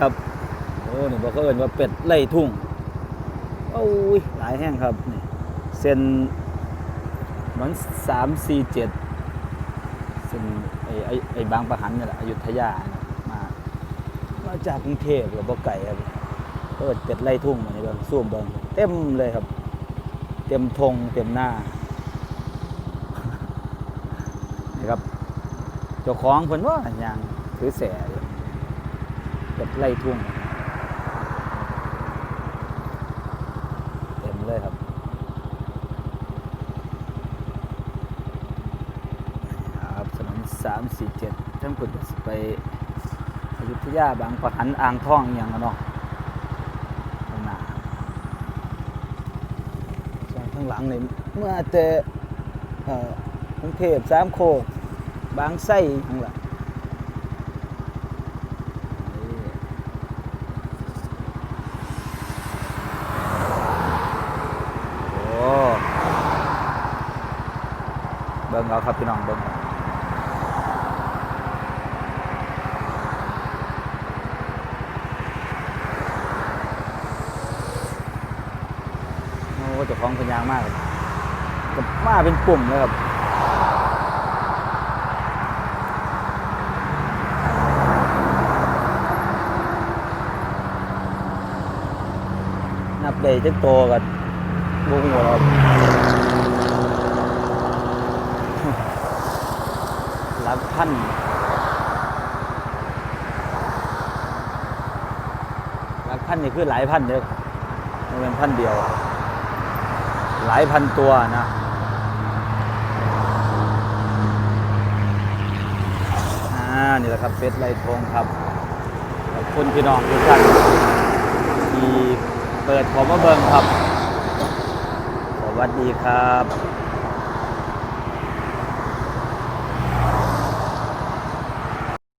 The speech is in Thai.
ครับโอ้นี่บอกเขาเอิ้นว่าเป็ดไล่ทุ่งโอ้ยหลายแห้งครับนี่เส้นมันสามสี่เจ็ดเส้นไอ้ไอ้ไอ้บางประหันนี่แหละอยุธยามามาจากกรุงเทพหรือบ่ไก่ครับเปิดเป็ดไล่ทุ่งมานี่เบิ่งซูมเบิ่งเต็มเลยครับ เต็มธงเต็มหน้านะครับเจ้าของเพิ่นว่าอย่างถือแส่ เป็ดไล่ทุ่งเต็มเลยครับครับถนนสามสี่เจ็ดทั้งคุณจะไปอยุธยาบางปะหันอ่างทองอย่างกันเนาะข้างหน้าส่วนข้างหลังนี่เมื่อเอ่อกรุงเทพสามโคกบางไส้ทั้งหลังโอ้ เบิ่งเอาครับพี่น้องเบิ่งโอ้เจ้าของเป็นยางมากครับกับมาเป็นปุ่มเลยครับนับได้จักโตกับบุ้งหัวครับ หลักพันหลักพันนี่คือหลายพันเด้อไม่เป็นพันเดียว หลายพันตัวนะอ่านี่แหละครับเฟสไลทงครับขอบคุณพี่น้องทุกท่านที่เปิดผมมาเบิ่งครับ สวัสดีครับ